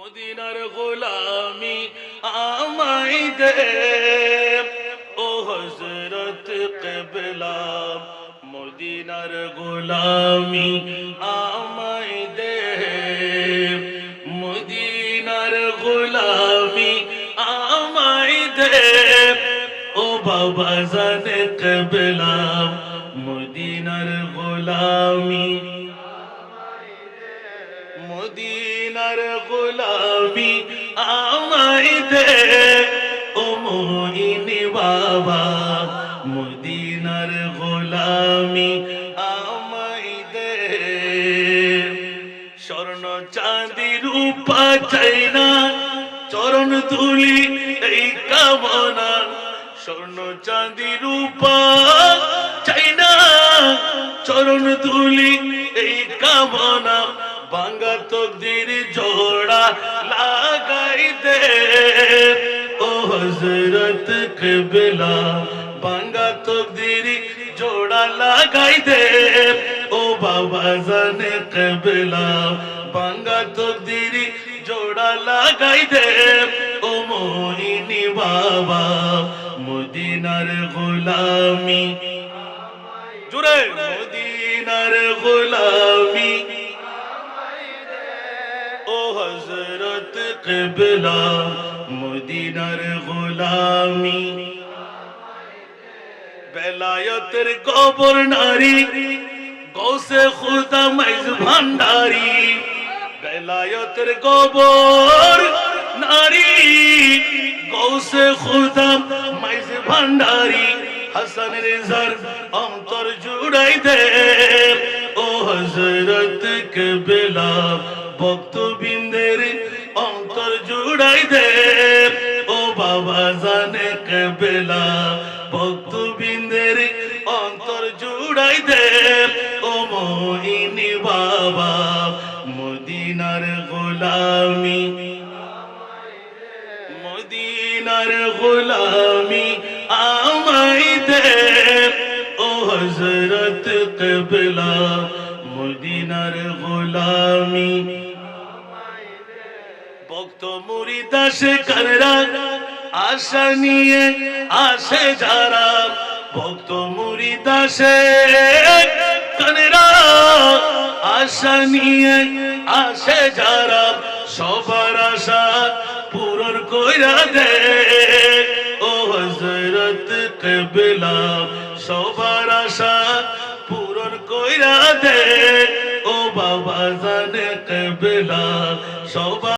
মদিনার গোলামি আমাই দে। ও হজরত কেবলা, মদিনার গোলামি আমাই দে। মদিনার গোলামি আমাই দে। ও বাবা জানে কেবলা, মদিনার গোলামি মদিনার গোলামি আমায় দে। ও মোহিনী বাবা, মদিনার গোলামি আমায় দে। স্বর্ণ চাঁদি রূপা চাই না, চরণ তুলি এই কামনা। স্বর্ণ চাঁদি রূপা চাই না, চরণ তুলি এই কামনা। বাঙ্গা তকদির জোড়া লাগাই দে। ও হজরত কবিলা বাঙ্গা তকদির জোড়া লাগাই দে। ও বাবা জানে কবিলা বাঙ্গা তকদির জোড়া লাগাই দে। ও মোহিনী বাবা মদিনার গোলামি। জুড়ে মদিনার গোলামি। হজরত কবলা, মদিনার গোলামি। বেলায়তের কবর নারী, গৌসে খুদা মাইজ ভান্ডারি। বেলায়তের কবর নারী, গৌসে খুদা মাইজ ভান্ডারি। হাসান রেজার অন্তর জুড়াই দে, ও হজরত কবলা ভক্তবিন্দের জুড়াই দে ও বাবা, জানে কবলা। ভক্তবিন্দের অন্তর জুড়াই দে। ও মোহিনী বাবা, মদিনার গোলামি। মদিনার গোলামি আমাই দে। ও হজরত কবলা, মদিনার গোলামি। ভক্ত মুড়ি দাসে কাররা আশা নিয়ে আসে যারা। ভক্ত মুড়ি দাসে কাররা আশা নিয়ে আসে যারা। সবার আশা পূরণ কইরা দে। ও হজরত কবিলা, সবার আশা পূরণ কইরা দে। ও বাবা জানে কবিলা, সবার